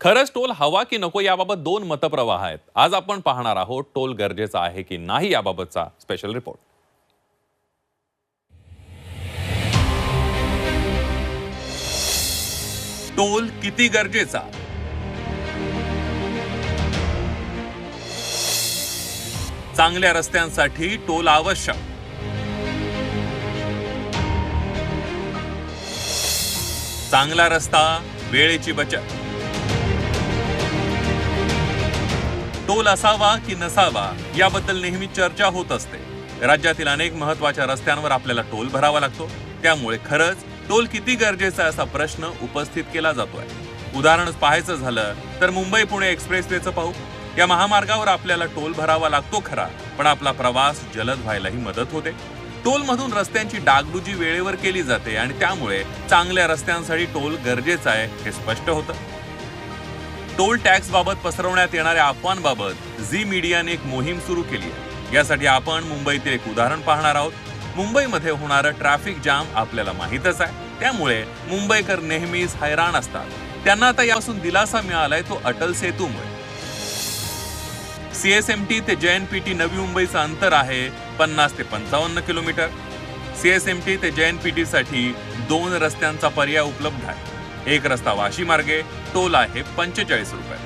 खरंच टोल हवा की नको याबाबत दोन मतप्रवाह आहेत. आज आपण पाहणार आहोत टोल गरजेचा आहे की नाही याबाबतचा स्पेशल रिपोर्ट टोल किती गरजेचा? चांगल्या रस्त्यांसाठी टोल आवश्यक. चांगला रस्ता वेळेची बचत. टोल असावा की नसावा याबद्दल नेहमी चर्चा होत असते. राज्यातील अनेक महत्त्वाच्या रस्त्यांवर आपल्याला टोल भरावा लागतो. त्यामुळे खरंच टोल किती गरजेचा आहे असा प्रश्न उपस्थित केला जातोय. उदाहरणच पाहायचं झालं तर मुंबई पुणे एक्सप्रेसवेचं पाहू. या महामार्गावर आपल्याला टोल भरावा लागतो खरा पण आपला प्रवास जलद व्हायलाही मदत होते. टोलमधून रस्त्यांची डागडुजी वेळेवर केली जाते आणि त्यामुळे चांगल्या रस्त्यांसाठी टोल गरजेचा आहे हे स्पष्ट होतं. टोल टॅक्स बाबत पसरवण्यात येणाऱ्या अफवांबाबत झी मीडियाने एक मोहीम सुरू केली आहे. यासाठी आपण मुंबईतील एक उदाहरण पाहणार आहोत. मुंबईमध्ये होणारं ट्रॅफिक जाम आपल्याला माहीतच आहे. त्यामुळे मुंबईकर नेहमीच हैराण असतात. त्यांना आता यापासून दिलासा मिळालाय तो अटल सेतूमुळे. सीएसएमटी ते जेएनपीटी नवी मुंबईचं अंतर आहे पन्नास ते पंचावन्न किलोमीटर. सीएसएमटी ते जेएनपीटी साठी दोन रस्त्यांचा पर्याय उपलब्ध आहे. एक रस्ता वाशी मार्गे टोल आहे पंचेचाळीस रुपये.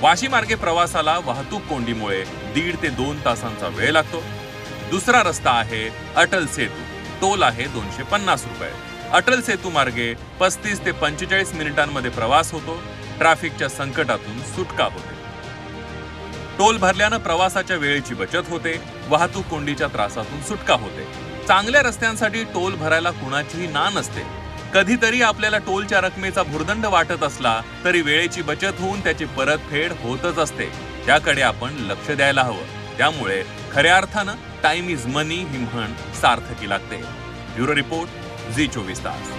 वाशी मार्गे प्रवासाला वाहतूक कोंडीमुळे दीड ते दोन तासांचा वेळ लागतो. दुसरा रस्ता आहे अटल सेतू टोल आहे दोनशे पन्नास रुपये. अटल सेतू मार्गे पस्तीस ते पंचेचाळीस मिनिटांमध्ये प्रवास होतो. ट्रॅफिकच्या संकटातून सुटका होते. टोल भरल्यानं प्रवासाच्या वेळेची बचत होते. वाहतूक कोंडीच्या त्रासातून सुटका होते. चांगल्या रस्त्यांसाठी टोल भरायला कुणाचीही ना नसते. कधीतरी आपल्याला टोलच्या रकमेचा भुर्दंड वाटत असला तरी वेळेची बचत होऊन त्याची परतफेड होतच असते. त्याकडे आपण लक्ष द्यायला हवं. त्यामुळे खऱ्या अर्थानं टाइम इज मनी ही म्हण सार्थकी लागते. ब्युरो रिपोर्ट झी चोवीस तास.